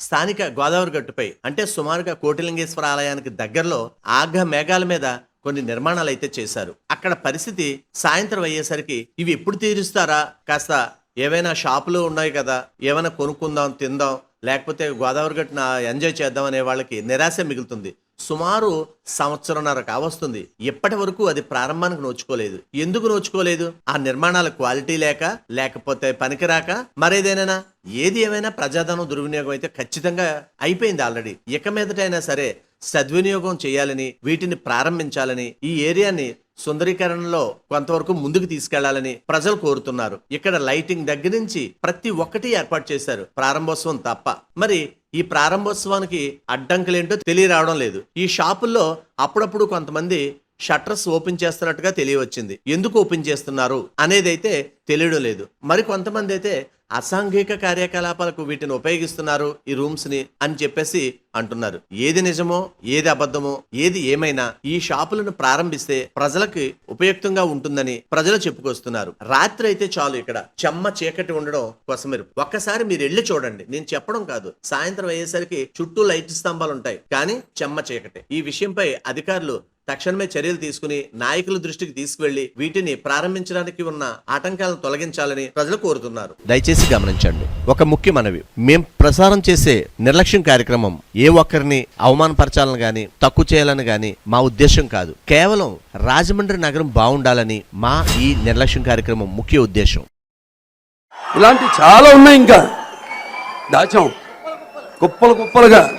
స్థానిక గోదావరి గట్టుపై అంటే సుమారుగా కోటిలింగేశ్వర ఆలయానికి దగ్గరలో ఆగ్ర మేఘాల మీద కొన్ని నిర్మాణాలు అయితే చేశారు. అక్కడ పరిస్థితి సాయంత్రం అయ్యేసరికి ఇవి ఎప్పుడు తీరుస్తారా? కాస్త ఏవైనా షాపులు ఉన్నాయి కదా ఏమైనా కొనుక్కుందాం తిందాం లేకపోతే గోదావరి గట్టున ఎంజాయ్ చేద్దాం అనే వాళ్ళకి నిరాశ మిగులుతుంది. సుమారు సంవత్సరంన్నర కావస్తుంది. ఇప్పటి వరకు అది ప్రారంభానికి నోచుకోలేదు. ఎందుకు నోచుకోలేదు? ఆ నిర్మాణాల క్వాలిటీ లేక లేకపోతే పనికిరాక మరేదేనైనా ఏది ఏమైనా ప్రజాధనం దుర్వినియోగం అయితే ఖచ్చితంగా అయిపోయింది ఆల్రెడీ. ఇక మీదటైనా సరే సద్వినియోగం చేయాలని వీటిని ప్రారంభించాలని ఈ ఏరియాని సుందరీకరణలో కొంతవరకు ముందుకు తీసుకెళ్ళాలని ప్రజలు కోరుతున్నారు. ఇక్కడ లైటింగ్ దగ్గర నుంచి ప్రతి ఒక్కటి ఏర్పాటు చేశారు. ప్రారంభోత్సవం తప్ప. మరి ఈ ప్రారంభోత్సవానికి అడ్డంకులేంటో తెలియరావడం లేదు. ఈ షాపుల్లో అప్పుడప్పుడు కొంతమంది షట్టర్స్ ఓపెన్ చేస్తున్నట్టుగా తెలియవచ్చింది. ఎందుకు ఓపెన్ చేస్తున్నారు అనేది అయితే తెలియడం లేదు. మరి కొంతమంది అయితే అసాంఘిక కార్యకలాపాలకు వీటిని ఉపయోగిస్తున్నారు ఈ రూమ్స్ని అని చెప్పేసి అంటున్నారు. ఏది నిజమో ఏది అబద్ధమో ఏది ఏమైనా ఈ షాపులను ప్రారంభిస్తే ప్రజలకి ఉపయుక్తంగా ఉంటుందని ప్రజలు చెప్పుకొస్తున్నారు. రాత్రి అయితే చాలు ఇక్కడ. చెమ్మ చీకటి ఉండడం కొసమెరు ఒక్కసారి మీరు వెళ్ళి చూడండి. నేను చెప్పడం కాదు. సాయంత్రం అయ్యేసరికి చుట్టూ లైట్ స్తంభాలు ఉంటాయి కానీ చెమ్మ చీకటి. ఈ విషయంపై అధికారులు తక్షణమే చర్యలు తీసుకుని నాయకుల దృష్టికి తీసుకువెళ్ళి వీటిని ప్రారంభించడానికి ఉన్న ఆటంకాలను తొలగించాలని ప్రజలు కోరుతున్నారు. దయచేసి గమనించండి. ఒక ముఖ్య మనవి. మేం ప్రసారం చేసే నిర్లక్ష్యం కార్యక్రమం ఏ ఒక్కరిని అవమానపరచాలని గాని తక్కువ చేయాలని గాని మా ఉద్దేశం కాదు. కేవలం రాజమండ్రి నగరం బాగుండాలని మా ఈ నిర్లక్ష్యం కార్యక్రమం ముఖ్య ఉద్దేశం. ఇలాంటి చాలా ఉన్నాయి ఇంకా. దాచాం. కుప్పలు కుప్పలుగా.